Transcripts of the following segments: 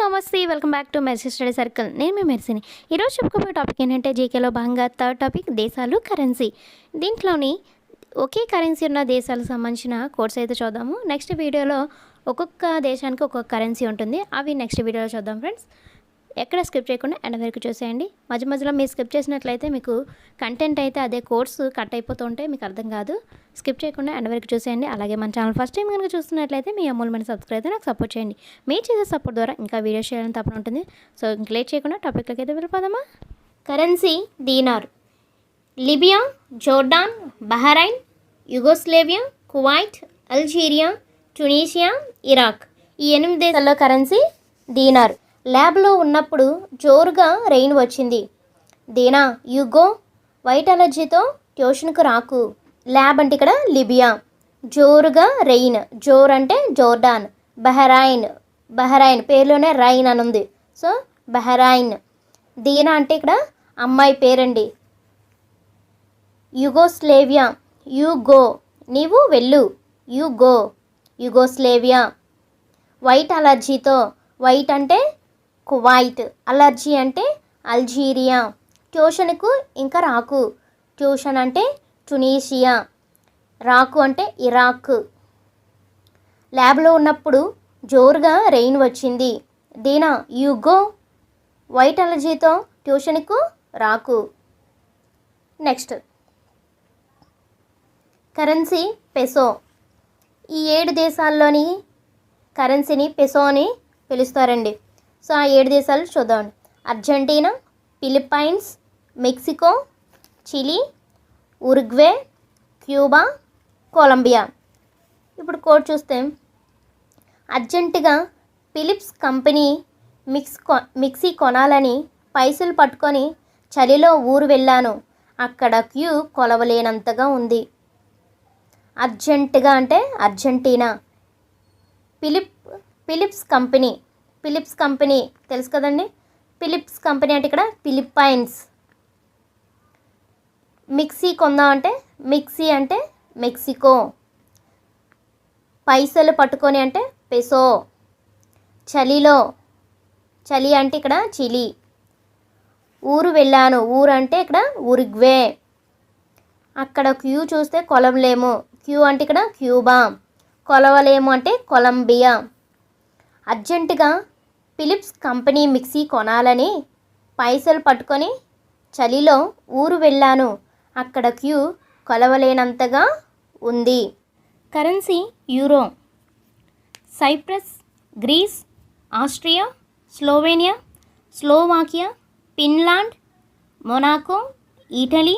నమస్తే welcome back to Mercy study circle. నేను మీ మెర్సీని. ఈరోజు చెప్పుకోబోయే టాపిక్ ఏంటంటే జీకేలో భాగంగా థర్డ్ టాపిక్ దేశాలు కరెన్సీ. దీంట్లోని ఒకే కరెన్సీ ఉన్న దేశాలకు సంబంధించిన కోర్స్ అయితే చూద్దాము. నెక్స్ట్ వీడియోలో ఒక్కొక్క దేశానికి ఒక్కొక్క కరెన్సీ ఉంటుంది. అవి నెక్స్ట్ వీడియోలో చూద్దాం ఫ్రెండ్స్. ఎక్కడ స్కిప్ చేయకుండా ఎండ వరకు చూసేయండి. మధ్య మధ్యలో మీరు స్కిప్ చేసినట్లయితే మీకు కంటెంట్ అయితే అదే కోర్సు కట్ అయిపోతుంటే మీకు అర్థం కాదు. స్కిప్ చేయకుండా ఎండ వరకు చూసేయండి. అలాగే మన ఛానల్ ఫస్ట్ టైం కనుక చూస్తున్నట్లయితే మీ అమూల్యమైన సబ్స్క్రైబ్ అయితే నాకు సపోర్ట్ చేయండి. మీ చేసే సపోర్ట్ ద్వారా ఇంకా వీడియో చేయాలని తప్పని ఉంటుంది. సో ఇంక లేట్ చేయకుండా టాపిక్లోకి అయితే వెళ్ళిపోదామా? Currency dinar Libya Jordan Bahrain Yugoslavia Kuwait Algeria Tunisia Iraq ఈ ఎనిమిది దేశాల్లో కరెన్సీ దీనార్ ల్యాబ్లో ఉన్నప్పుడు జోరుగా రెయిన్ వచ్చింది. దీనా యుగో వైట్ అలర్జీతో ట్యూషన్కు రాకు. ల్యాబ్ అంటే ఇక్కడ లిబియా. జోరుగా రెయిన్. జోర్ అంటే జోర్డాన్. బహరైన్. బహ్రైన్ పేరులోనే రైన్ అని ఉంది సో బహరైన్. దీనా అంటే ఇక్కడ అమ్మాయి పేరండి. యుగోస్లేవియా. You go. నీవు వెళ్ళు. You go. యుగోస్లేవియా. వైట్ అలర్జీతో వైట్ అంటే కువైట్ అలర్జీ అంటే అల్జీరియా. ట్యూషన్కు ఇంకా రాకు. ట్యూషన్ అంటే టునీషియా రాకు అంటే ఇరాక్. ల్యాబ్లో ఉన్నప్పుడు జోరుగా రెయిన్ వచ్చింది. దీనా యుగో వైట్ అలర్జీతో ట్యూషన్కు రాకు. నెక్స్ట్. Currency peso. ఈ ఏడు దేశాల్లోని కరెన్సీని పెసో అని పిలుస్తారండి. సో ఆ ఏడు దేశాలు చూద్దామండి Argentina Philippines Mexico Chile Uruguay Cuba Colombia. ఇప్పుడు కోడ్ చూస్తే అర్జెంటుగా ఫిలిప్స్ కంపెనీ మిక్స్ కొ మిక్సీ కొనాలని పైసలు పట్టుకొని చలిలో ఊరు వెళ్ళాను. అక్కడ క్యూ కొలవలేనంతగా ఉంది. అర్జెంటుగా అంటే Argentina. Philip Philips company Philips company తెలుసు కదండి? ఫిలిప్స్ కంపెనీ అంటే ఇక్కడ ఫిలిప్పైన్స్ మిక్సీ కొందాం అంటే మిక్సీ అంటే మెక్సికో పైసలు పట్టుకొని అంటే పెసో చలిలో. చలి అంటే ఇక్కడ చిలి. ఊరు వెళ్ళాను. ఊరు అంటే ఇక్కడ ఉరుగ్వే. అక్కడ క్యూ చూస్తే కొలంలేము. క్యూ అంటే ఇక్కడ క్యూబా. కొలవలేము అంటే కొలంబియా. అర్జెంటుగా ఫిలిప్స్ కంపెనీ మిక్సీ కొనాలని పైసలు పట్టుకొని చలిలో ఊరు వెళ్ళాను. అక్కడ క్యూ కొలవలేనంతగా ఉంది. Currency euro Cyprus Greece Austria Slovenia Slovakia Finland Monaco Italy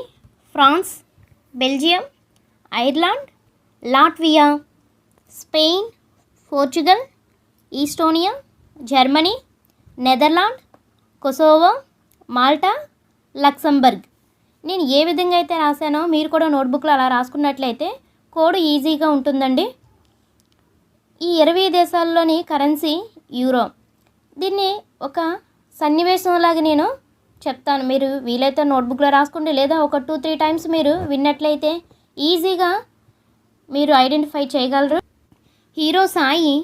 France Belgium Ireland Latvia Spain Portugal Estonia Germany Netherland Kosovo Malta Luxembourg. నేను ఏ విధంగా అయితే రాశానో మీరు కూడా నోట్బుక్లో అలా రాసుకున్నట్లయితే కోడ్ ఈజీగా ఉంటుందండి. ఈ ఇరవై దేశాల్లోని కరెన్సీ యూరో. దీన్ని ఒక సన్నివేశంలాగా నేను చెప్తాను. మీరు వీలైతే నోట్బుక్లో రాసుకోండి లేదా ఒక టూ త్రీ టైమ్స్ మీరు విన్నట్లయితే ఈజీగా మీరు ఐడెంటిఫై చేయగలరు. హీరో సాయి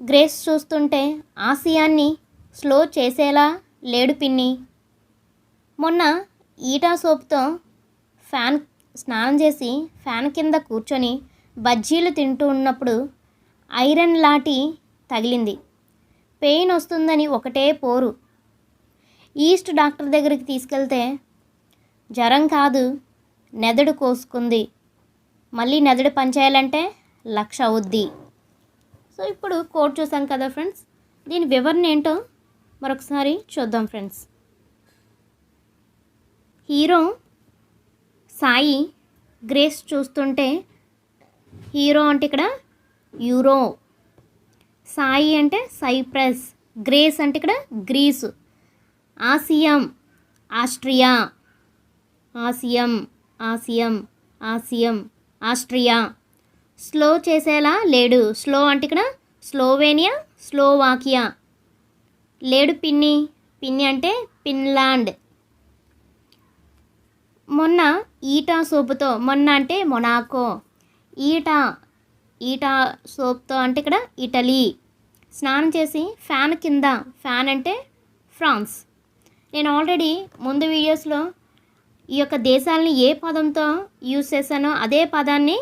గ్రేస్ చూస్తుంటే ఆసియాన్ని స్లో చేసేలా లేడు పిన్ని. మొన్న ఈటా సోప్తో ఫ్యాన్ స్నానం చేసి ఫ్యాన్ కింద కూర్చొని బజ్జీలు తింటూ ఉన్నప్పుడు ఐరన్ లాటి తగిలింది. పెయిన్ వస్తుందని ఒకటే పోరు. ఈస్ట్ డాక్టర్ దగ్గరికి తీసుకెళ్తే జ్వరం కాదు నెదడు కోసుకుంది. మళ్ళీ నెదడు పనిచేయాలంటే లక్ష అవుద్ది. సో ఇప్పుడు కోడ్ చూసాం కదా ఫ్రెండ్స్ దీని వివరణ ఏంటో మరొకసారి చూద్దాం ఫ్రెండ్స్ హీరో సాయి గ్రేస్ చూస్తుంటే హీరో అంటే ఇక్కడ యూరో. సాయి అంటే సైప్రస్ గ్రేస్ అంటే ఇక్కడ గ్రీసు. ఆసియం ఆస్ట్రియా. ఆసియం ఆసియం ఆసియం ఆస్ట్రియా. స్లో చేసేలా లేడు. స్లో అంటే ఇక్కడ స్లోవేనియా స్లోవాకియా. లేడు పిన్ని. పిన్ని అంటే ఫిన్లాండ్. మొన్న ఈటా సోపుతో మొన్న అంటే మొనాకో. ఈటా ఈటా సోప్తో అంటే ఇక్కడ ఇటలీ. స్నానం చేసి ఫ్యాన్ కింద ఫ్యాన్ అంటే ఫ్రాన్స్. నేను ఆల్రెడీ ముందు వీడియోస్లో ఈ యొక్క దేశాలని ఏ పదంతో యూజ్ చేశానో అదే పదాన్ని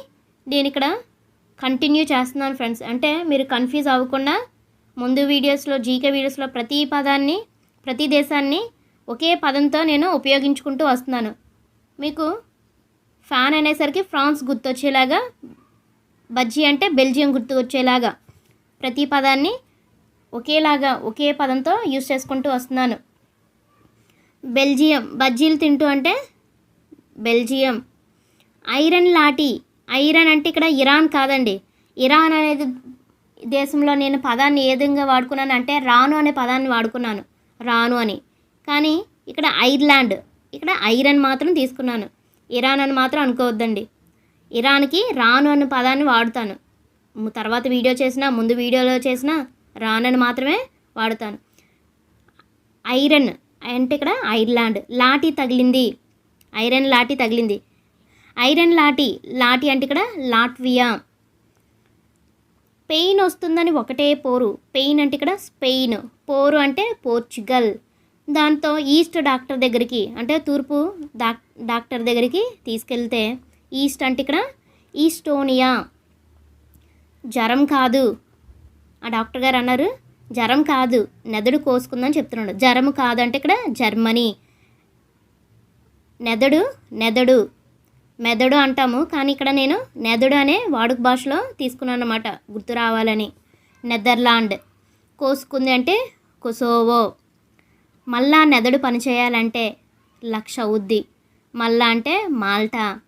నేను ఇక్కడ కంటిన్యూ చేస్తున్నాను ఫ్రెండ్స్ అంటే మీరు కన్ఫ్యూజ్ అవ్వకుండా ముందు వీడియోస్లో జీకే వీడియోస్లో ప్రతి పదాన్ని ప్రతి దేశాన్ని ఒకే పదంతో నేను ఉపయోగించుకుంటూ వస్తున్నాను. మీకు ఫ్యాన్ అనేసరికి ఫ్రాన్స్ గుర్తొచ్చేలాగా బజ్జీ అంటే బెల్జియం గుర్తు వచ్చేలాగా ప్రతి పదాన్ని ఒకేలాగా ఒకే పదంతో యూస్ చేసుకుంటూ వస్తున్నాను. బెల్జియం బజ్జీలు తింటూ అంటే బెల్జియం ఐరన్ లాటి ఐరన్ అంటే ఇక్కడ ఇరాన్ కాదండి. ఇరాన్ అనేది దేశంలో నేను పదాన్ని ఏ విధంగా వాడుకున్నాను అంటే రాను అనే పదాన్ని వాడుకున్నాను. రాను అని. కానీ ఇక్కడ ఐర్లాండ్ ఇక్కడ ఐరన్ మాత్రం తీసుకున్నాను. ఇరాన్ అని మాత్రం అనుకోవద్దండి. ఇరాన్కి రాను అనే పదాన్ని వాడుతాను. తర్వాత వీడియో చేసినా ముందు వీడియోలో చేసినా రానని మాత్రమే వాడుతాను. ఐరన్ అంటే ఇక్కడ ఐర్లాండ్. లాఠీ తగిలింది. ఐరన్ లాఠీ తగిలింది. ఐరన్ లాటి లాటి అంటే ఇక్కడ లాట్వియా. పెయిన్ వస్తుందని ఒకటే పోరు. పెయిన్ అంటే ఇక్కడ స్పెయిన్. పోరు అంటే పోర్చుగల్. దాంతో ఈస్ట్ డాక్టర్ దగ్గరికి అంటే తూర్పు డాక్ డాక్టర్ దగ్గరికి తీసుకెళ్తే ఈస్ట్ అంటే ఇక్కడ ఈస్టోనియా. జ్వరం కాదు. ఆ డాక్టర్ గారు అన్నారు జ్వరం కాదు నెదడు కోసుకుందని చెప్తున్నాడు. జ్వరం కాదు అంటే ఇక్కడ జర్మనీ. నెదడు నెదడు మెదడు అంటాము కానీ ఇక్కడ నేను నెదడు అనే వాడుక భాషలో తీసుకున్నాను అనమాట గుర్తు రావాలని. నెదర్లాండ్. కోసుకుంది అంటే కొసోవో. మళ్ళా నెదడు పని చేయాలంటే లక్ష అవుద్ది మళ్ళా అంటే మాల్టా.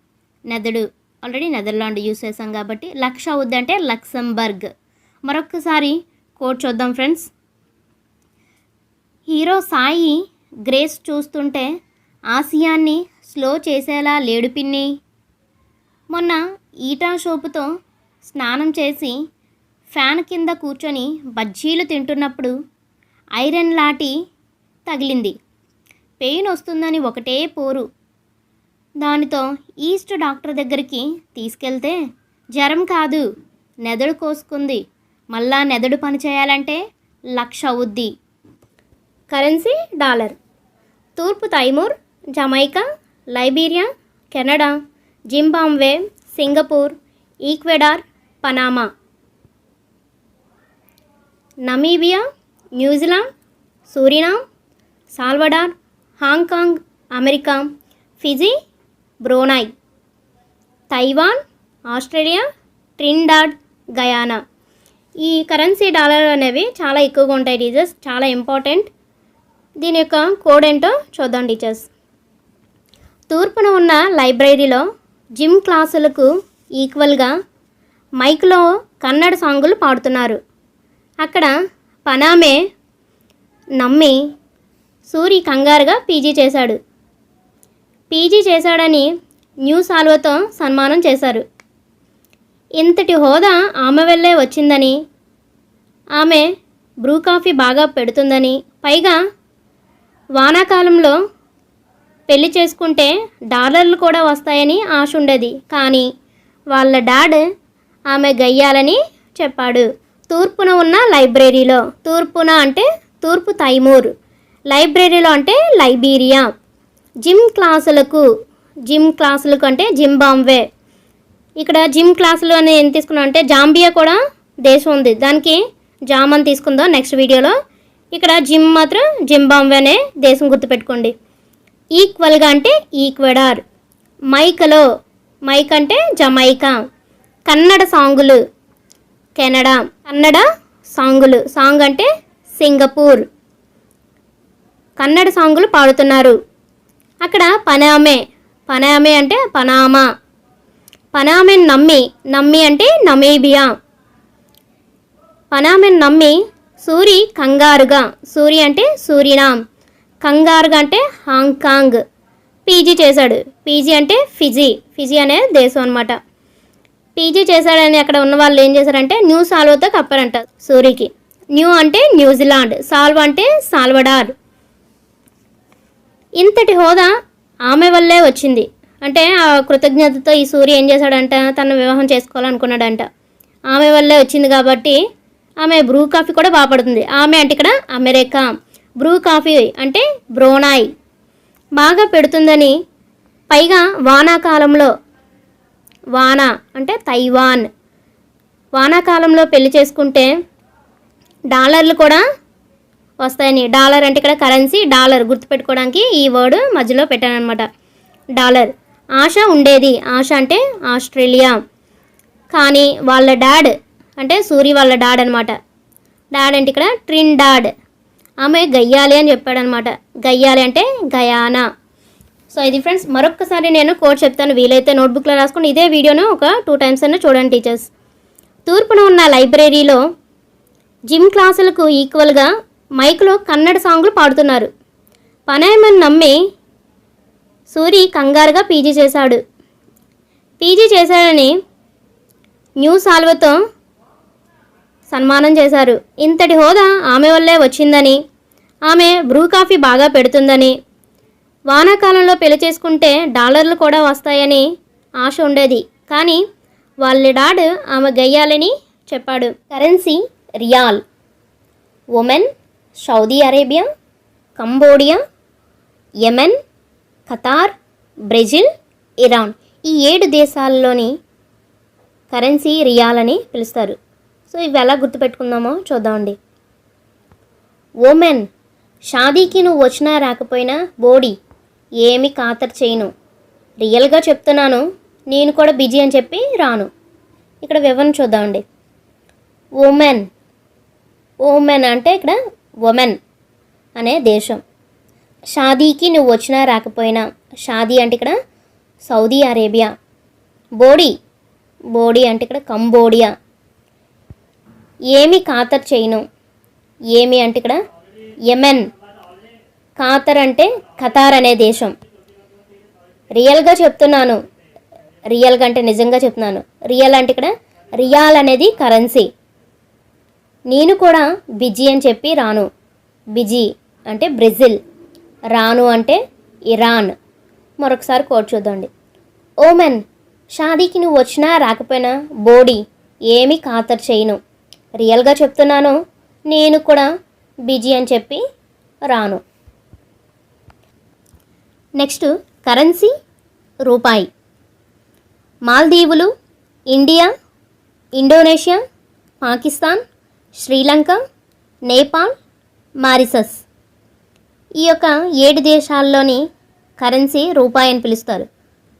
నెదడు. ఆల్రెడీ నెదర్లాండ్ యూస్ చేసాం కాబట్టి లక్ష అవుద్ది అంటే లక్సంబర్గ్. మరొకసారి కోట్ చూద్దాం ఫ్రెండ్స్. హీరో సాయి గ్రేస్ చూస్తుంటే ఆసియాన్ని స్లో చేసేలా లేడు పిన్ని. మొన్న ఈటా షోపుతో స్నానం చేసి ఫ్యాన్ కింద కూర్చొని బజ్జీలు తింటున్నప్పుడు ఐరన్ లాటి తగిలింది. పెయిన్ వస్తుందని ఒకటే పోరు. దానితో ఈస్ట్ డాక్టర్ దగ్గరికి తీసుకెళ్తే జ్వరం కాదు నెదడు కోసుకుంది. మళ్ళా నెదడు పని చేయాలంటే లక్ష అవుద్ది. Currency dollar. తూర్పు Timor Jamaica Liberia Canada Zimbabwe Singapore Ecuador Panama. Namibia New Zealand Suriname Salvador Hong Kong America Fiji Brunei. Taiwan Australia Trinidad Guyana. ఈ కరెన్సీ డాలర్ అనేవి చాలా ఎక్కువగా ఉంటాయి టీచర్స్ చాలా ఇంపార్టెంట్. దీని యొక్క కోడ్ ఏంటో చూద్దాం టీచర్స్. తూర్పున ఉన్న లైబ్రరీలో జిమ్ క్లాసులకు ఈక్వల్గా మైక్లో కన్నడ సాంగులు పాడుతున్నారు. అక్కడ పనామే నమ్మి సూరి కంగారుగా పీజీ చేశాడు. పీజీ చేశాడని న్యూ సాల్వతో సన్మానం చేశారు. ఇంతటి హోదా ఆమె వెళ్ళే వచ్చిందని ఆమె బ్రూ కాఫీ బాగా పెడుతుందని పైగా వానాకాలంలో పెళ్ళి చేసుకుంటే డాలర్లు కూడా వస్తాయని ఆశ ఉండేది. కానీ వాళ్ళ డాడ్ ఆమె గయ్యాలని చెప్పాడు. తూర్పున ఉన్న లైబ్రరీలో తూర్పున అంటే తూర్పు తైమూర్ లైబ్రరీలో అంటే లైబీరియా. జిమ్ క్లాసులకు జిమ్ క్లాసులకు అంటే జింబాంబే ఇక్కడ జిమ్ క్లాసులు అని ఏం తీసుకున్నాం అంటే జాంబియా కూడా దేశం ఉంది. దానికి జామ్ అని తీసుకుందాం నెక్స్ట్ వీడియోలో. ఇక్కడ జిమ్ మాత్రం జింబాంబే అనే దేశం గుర్తుపెట్టుకోండి. ఈక్వల్గా అంటే ఈక్వెడార్. మైకలో మైక్ అంటే జమైకా. కన్నడ సాంగులు కెనడా. కన్నడ సాంగులు సాంగ్ అంటే సింగపూర్. కన్నడ సాంగులు పాడుతున్నారు. అక్కడ పనామే పనామే అంటే పనామా. పనామెన్ నమ్మి నమ్మి అంటే నమీబియా. పనామెన్ నమ్మి సూరి కంగారుగా సూరి అంటే సూరినామ్ కంగారుగా అంటే హాంకాంగ్ పీజీ చేశాడు. పీజీ అంటే ఫిజీ. ఫిజీ అనే దేశం అనమాట పీజీ చేశాడని అక్కడ ఉన్న వాళ్ళు ఏం చేశారంటే న్యూ సాల్వతో కప్పారంట సూరికి. న్యూ అంటే న్యూజిలాండ్ సాల్వ్ అంటే సాల్వడార్. ఇంతటి హోదా ఆమె వల్లే వచ్చింది. అంటే ఆ కృతజ్ఞతతో ఈ సూర్య ఏం చేశాడంట తన వివాహం చేసుకోవాలనుకున్నాడంట. ఆమె వల్లే వచ్చింది కాబట్టి ఆమె బ్రూ కాఫీ కూడా బాగా పడుతుంది. ఆమె అంటే ఇక్కడ అమెరికా. బ్రూ కాఫీ అంటే బ్రోనాయ్. బాగా పెడుతుందని పైగా వానాకాలంలో వాన అంటే తైవాన్. వానాకాలంలో పెళ్ళి చేసుకుంటే డాలర్లు కూడా వస్తాయని. డాలర్ అంటే ఇక్కడ కరెన్సీ డాలర్ గుర్తుపెట్టుకోవడానికి ఈ వర్డ్ మధ్యలో పెట్టానమాట డాలర్. ఆశ ఉండేది. ఆశ అంటే ఆస్ట్రేలియా. కానీ వాళ్ళ డాడ్ అంటే సూరి వాళ్ళ డాడ్ అనమాట డాడ్ అంటే ఇక్కడ ట్రిన్ డాడ్. ఆమె గయ్యాలి అని చెప్పాడనమాట. గయ్యాలి అంటే గయానా. సో ఇది ఫ్రెండ్స్ మరొకసారి నేను కోడ్ చెప్తాను వీలైతే నోట్బుక్లో రాసుకుని ఇదే వీడియోను ఒక టూ టైమ్స్ అయినా చూడండి టీచర్స్. తూర్పున ఉన్న లైబ్రరీలో జిమ్ క్లాసులకు ఈక్వల్గా మైక్లో కన్నడ సాంగ్లు పాడుతున్నారు. పనాయమని నమ్మి సూరి కంగారుగా పీజీ చేశాడు. పీజీ చేశాడని న్యూ సాల్వతో సన్మానం చేశారు. ఇంతటి హోదా ఆమె వల్లే వచ్చిందని ఆమె బ్రూ కాఫీ బాగా పెడుతుందని వానాకాలంలో పెళ్ళి చేసుకుంటే డాలర్లు కూడా వస్తాయని ఆశ ఉండేది. కానీ వాళ్ళ డాడ్ ఆమె గయ్యాలని చెప్పాడు. Currency riyal. Oman Saudi Arabia Cambodia Yemen Qatar Brazil Iran ఈ ఏడు దేశాల్లోని కరెన్సీ రియాల్ అని పిలుస్తారు. సో ఇవి ఎలా గుర్తుపెట్టుకుందామో చూద్దామండి. ఓమెన్ షాదీకి నువ్వు వచ్చినా రాకపోయినా బోడీ ఏమి ఖాతరు చేయను. రియల్గా చెప్తున్నాను నేను కూడా బిజీ అని చెప్పి రాను. ఇక్కడ వివరణ చూద్దామండి. ఉమెన్ ఉమెన్ అంటే ఇక్కడ ఉమెన్ అనే దేశం. షాదీకి నువ్వు వచ్చినా రాకపోయినా షాదీ అంటే ఇక్కడ సౌదీ అరేబియా. బోడీ బోడీ అంటే ఇక్కడ కంబోడియా. ఏమి ఖాతర్ చేయను. ఏమి అంటే ఇక్కడ? యెమెన్. ఖాతర్ అంటే ఖతార్ అనే దేశం. రియల్గా చెప్తున్నాను. రియల్గా అంటే నిజంగా చెప్తున్నాను. రియల్ అంటే ఇక్కడ రియాల్ అనేది కరెన్సీ. నేను కూడా బిజీ అని చెప్పి రాను. బిజీ అంటే బ్రెజిల్. రాను అంటే ఇరాన్. మరొకసారి కోట్ చూద్దండి ఓమెన్ షాదీకి నువ్వు వచ్చినా రాకపోయినా బోడీ ఏమీ ఖాతరు చేయను. రియల్గా చెప్తున్నాను నేను కూడా బిజీ అని చెప్పి రాను. నెక్స్ట్ కరెన్సీ రూపాయి. మాల్దీవులు India Indonesia Pakistan Sri Lanka Nepal Mauritius. ఈ యొక్క ఏడు దేశాల్లోని కరెన్సీ రూపాయి అని పిలుస్తారు.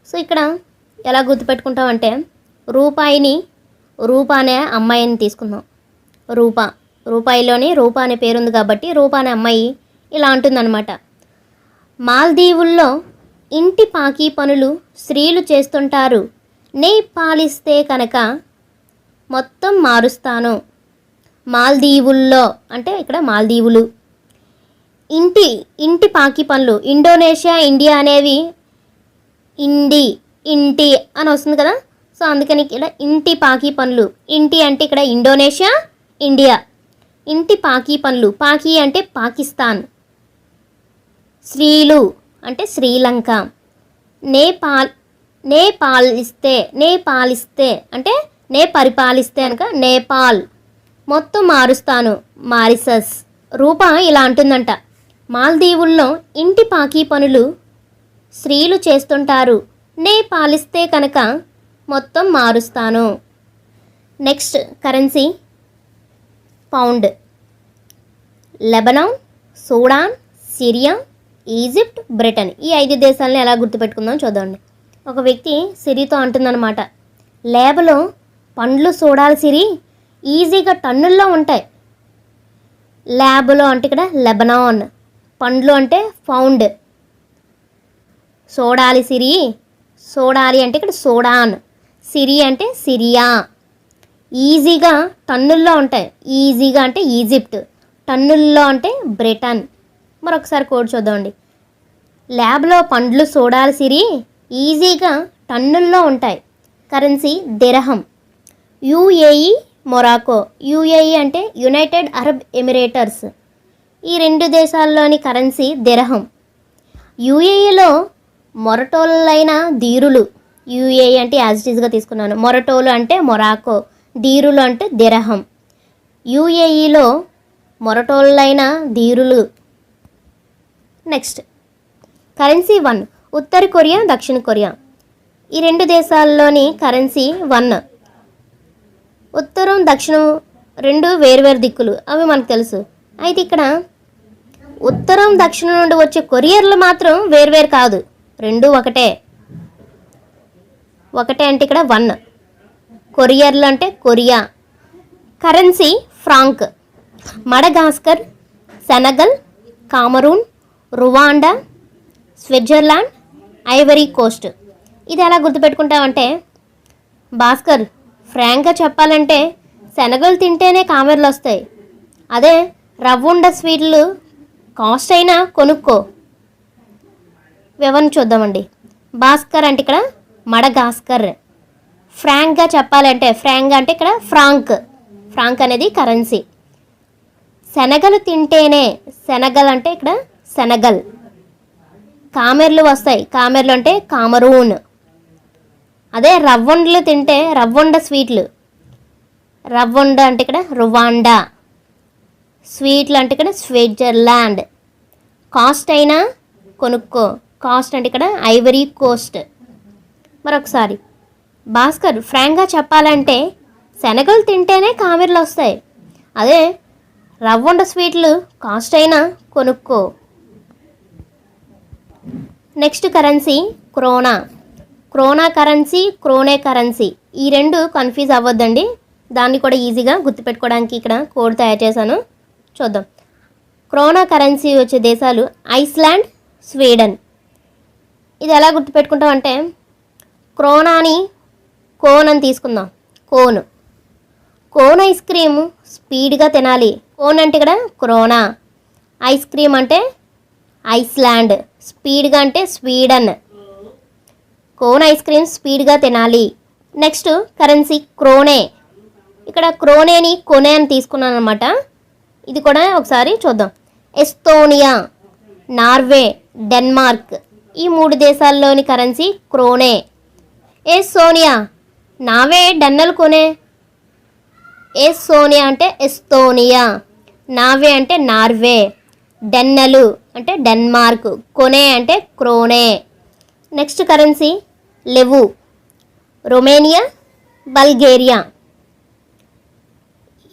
సో ఇక్కడ ఎలా గుర్తుపెట్టుకుంటామంటే రూపాయిని రూపా అనే అమ్మాయిని తీసుకుందాం. రూపా. రూపాయిలోనే రూప అనే పేరుంది కాబట్టి రూప అనే అమ్మాయి ఇలా అంటుందన్నమాట. మాల్దీవుల్లో ఇంటి పాకీ పనులు స్త్రీలు చేస్తుంటారు. నే పాలిస్తే కనుక మొత్తం మారుస్తాను. మాల్దీవుల్లో అంటే ఇక్కడ మాల్దీవులు. ఇంటి ఇంటి పాకి పనులు. ఇండోనేషియా ఇండియా అనేవి ఇండి ఇంటి అని వస్తుంది కదా. సో అందుకని ఇక్కడ ఇంటి పాకి పనులు. ఇంటి అంటే ఇక్కడ ఇండోనేషియా ఇండియా. ఇంటి పాకీ పనులు. పాకి అంటే పాకిస్తాన్. స్త్రీలు అంటే శ్రీలంక. నేపాల్ నే పాలిస్తే నే పాలిస్తే అంటే నే పరిపాలిస్తే అనక నేపాల్. మొత్తం మారుస్తాను. మారిసస్. రూప ఇలా అంటుందంట. మాల్దీవుల్లో ఇంటి పాకీ పనులు స్త్రీలు చేస్తుంటారు. నే పాలిస్తే కనుక మొత్తం మారుస్తాను. Next currency. Pound. Lebanon Sudan Syria Egypt Britain ఈ ఐదు దేశాలను ఎలా గుర్తుపెట్టుకుందాం చూద్దామండి. ఒక వ్యక్తి సిరితో అంటుందన్నమాట లేబలో పండ్లు చూడాలి సిరి ఈజీగా టన్నుల్లో ఉంటాయి. ల్యాబ్లో అంటే ఇక్కడ లెబనాన్ పండ్లు అంటే ఫౌండ్ సోడాలి సిరి సోడాలి అంటే ఇక్కడ సోడాన్ సిరి అంటే సిరియా. ఈజీగా టన్నుల్లో ఉంటాయి. ఈజీగా అంటే ఈజిప్ట్ టన్నుల్లో అంటే బ్రిటన్. మరొకసారి కోడ్ చూద్దామండి. ల్యాబ్లో పండ్లు చూడాలి సిరి ఈజీగా టన్నుల్లో ఉంటాయి. కరెన్సీ దిరహం. UAE Morocco. యుఏఈ అంటే యునైటెడ్ అరబ్ ఎమిరేటర్స్. ఈ రెండు దేశాల్లోని కరెన్సీ దిరహం. యుఏఈలో మొరటోళ్ళైన ధీరులు. యుఏఈ అంటే యాజ్ తీసుకున్నాను. మొరటోలు అంటే మొరాకో. ధీరులు అంటే దిరహం. యుఏఈలో మొరటోళ్ళైన ధీరులు. నెక్స్ట్. Currency won. ఉత్తర కొరియా దక్షిణ కొరియా. ఈ రెండు దేశాల్లోని కరెన్సీ వన్. ఉత్తరం దక్షిణం రెండు వేరువేరు దిక్కులు. అవి మనకు తెలుసు. అయితే ఇక్కడ ఉత్తరం దక్షిణం నుండి వచ్చే కొరియర్లు మాత్రం వేరువేరు కాదు. రెండు ఒకటే. ఒకటే అంటే ఇక్కడ వన్. కొరియర్లు అంటే Korea. Currency franc. Madagascar Senegal Cameroon Rwanda Switzerland Ivory Coast. ఇది ఎలా గుర్తుపెట్టుకుంటామంటే భాస్కర్ ఫ్రాంక్గా చెప్పాలంటే శనగలు తింటేనే కామెర్లు వస్తాయి. అదే రవ్వుండ స్వీట్లు కాస్ట్ అయినా కొనుక్కో. వివరణ చూద్దామండి. భాస్కర్ అంటే ఇక్కడ మడగాస్కర్. ఫ్రాంక్గా చెప్పాలంటే ఫ్రాంక్ అంటే ఇక్కడ ఫ్రాంక్. ఫ్రాంక్ అనేది కరెన్సీ. శనగలు తింటేనే శనగల్ అంటే ఇక్కడ శనగల్. కామెర్లు వస్తాయి. కామెర్లు అంటే కామరూన్. అదే రవ్వండలు తింటే రవ్వండ స్వీట్లు. రవ్వండ అంటే ఇక్కడ రువాండా. స్వీట్లు అంటే ఇక్కడ స్విట్జర్లాండ్. కాస్ట్ అయినా కొనుక్కో. కాస్ట్ అంటే ఇక్కడ ఐవరీ కోస్ట్. మరొకసారి. భాస్కర్ ఫ్రాంక్గా చెప్పాలంటే శనగలు తింటేనే కామెర్లు వస్తాయి. అదే రవ్వండ స్వీట్లు కాస్ట్ అయినా కొనుక్కో. Next currency krona. Krona currency krone currency. ఈ రెండు కన్ఫ్యూజ్ అవ్వద్దండి. దాన్ని కూడా ఈజీగా గుర్తుపెట్టుకోవడానికి ఇక్కడ కోడ్ తయారు చేశాను. చూద్దాం. క్రోనా కరెన్సీ వచ్చే దేశాలు ఐస్లాండ్ స్వీడన్. ఇది ఎలా గుర్తుపెట్టుకుంటాం అంటే క్రోనాని కోన్ అని తీసుకుందాం. కోన్. కోన్ ఐస్ క్రీమ్ స్పీడ్గా తినాలి. కోన్ అంటే ఇక్కడ క్రోనా ఐస్ క్రీమ్ అంటే ఐస్లాండ్. స్పీడ్గా అంటే స్వీడన్. కోన్ ఐస్ క్రీమ్ స్పీడ్గా తినాలి. Next currency krone. ఇక్కడ క్రోనేని కొనే అని తీసుకున్నాను అనమాట ఇది కూడా ఒకసారి చూద్దాం. Estonia Norway Denmark. ఈ మూడు దేశాల్లోని కరెన్సీ క్రోనే. ఏ సోనియా? నావే డన్నలు కొనే? ఎస్ సోనియా అంటే ఎస్తోనియా. నావే అంటే నార్వే. డెన్నలు అంటే డెన్మార్క్. కొనే అంటే krone. Next currency lev. Romania Bulgaria.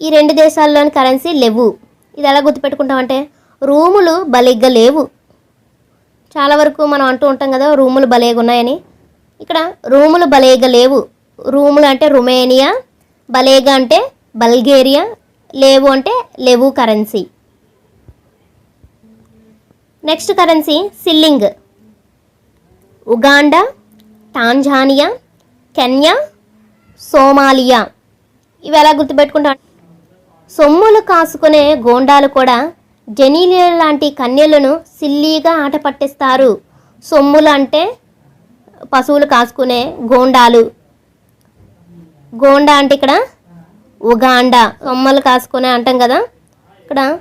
ఈ రెండు దేశాల్లోని కరెన్సీ లెవు. ఇది ఎలా గుర్తుపెట్టుకుంటామంటే రూములు బలిగ్గా లేవు. చాలా వరకు మనం అంటూ ఉంటాం కదా రూములు బలేగా ఉన్నాయని. ఇక్కడ రూములు బలేగా లేవు. రూములు అంటే రుమేనియా బలేగా అంటే బల్గేరియా లేవు అంటే లేవు currency. Next currency shilling. Uganda Tanzania Kenya Somalia. ఇవి ఎలా గుర్తుపెట్టుకుంటా? సొమ్ములు కాసుకునే గోండాలు కూడా జనీలియా లాంటి కన్యలను సిల్లీగా ఆట పట్టిస్తారు. సొమ్ములు అంటే పశువులు కాసుకునే గోండాలు. గోండా అంటే ఇక్కడ? ఉగాండా. సొమ్మలు కాసుకునే అంటాం కదా? ఇక్కడ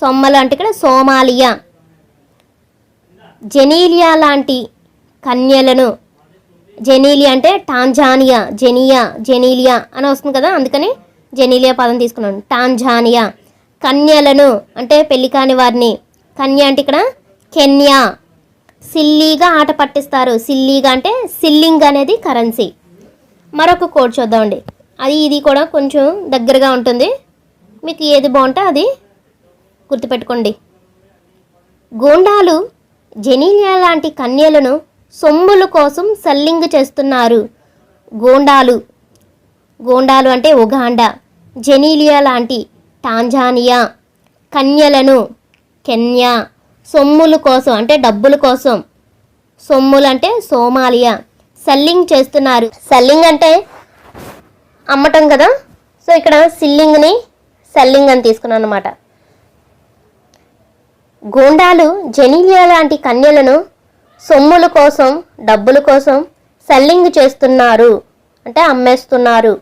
సొమ్మలు అంటే ఇక్కడ సోమాలియా. జెనీలియా లాంటి కన్యలను. జెనీలియా అంటే టాంజానియా జెనియా జెనీలియా అని వస్తుంది కదా? అందుకని జెనీలియా పదం తీసుకున్నాను. టాంజానియా. కన్యలను అంటే పెళ్ళి కాని వారిని. కన్య అంటే ఇక్కడ కెన్యా. సిల్లీగా ఆట పట్టిస్తారు. సిల్లీగా అంటే సిల్లింగ్ అనేది కరెన్సీ. మరొక కోడ్ చూద్దామండి. అది ఇది కూడా కొంచెం దగ్గరగా ఉంటుంది. మీకు ఏది బాగుంటే అది గుర్తుపెట్టుకోండి. గోండాలు జెనీలియా లాంటి కన్యలను సొమ్ముల కోసం సల్లింగ్ చేస్తున్నారు. గోండాలు. గోండాలు అంటే ఉగాండా జెనీలియా లాంటి టాంజానియా. కన్యలను. కెన్యా. సొమ్ముల కోసం అంటే డబ్బుల కోసం. సొమ్ములు అంటే సోమాలియా. సెల్లింగ్ చేస్తున్నారు. సెల్లింగ్ అంటే అమ్మటం కదా? సో ఇక్కడ సిల్లింగ్ని సెల్లింగ్ అని తీసుకున్నాను అనమాట గోండాలు జెనీలియా లాంటి కన్యలను సొమ్ముల కోసం డబ్బుల కోసం సెల్లింగ్ చేస్తున్నారు. అంటే అమ్మేస్తున్నారు.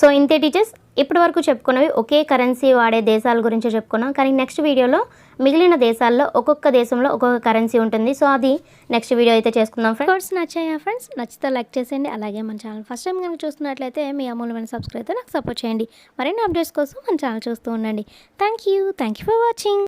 సో ఇంతే టీచర్స్ ఇప్పటి వరకు చెప్పుకున్నవి ఒకే కరెన్సీ వాడే దేశాల గురించి చెప్పుకున్నాం. కానీ నెక్స్ట్ వీడియోలో మిగిలిన దేశాల్లో ఒక్కొక్క దేశంలో ఒక్కొక్క కరెన్సీ ఉంటుంది. సో అది నెక్స్ట్ వీడియో అయితే చేసుకుందాం ఫ్రెండ్స్ నచ్చాయా ఫ్రెండ్స్ నచ్చితే లైక్ చేసేయండి. అలాగే మన ఛానల్ ఫస్ట్ టైం కనుక చూస్తున్నట్లయితే మీ అమూల్యమైన సబ్స్క్రైబ్ అయితే నాకు సపోర్ట్ చేయండి. మరిన్ని అప్డేట్స్ కోసం మన ఛానల్ చూస్తూ ఉండండి. Thank you thank you for watching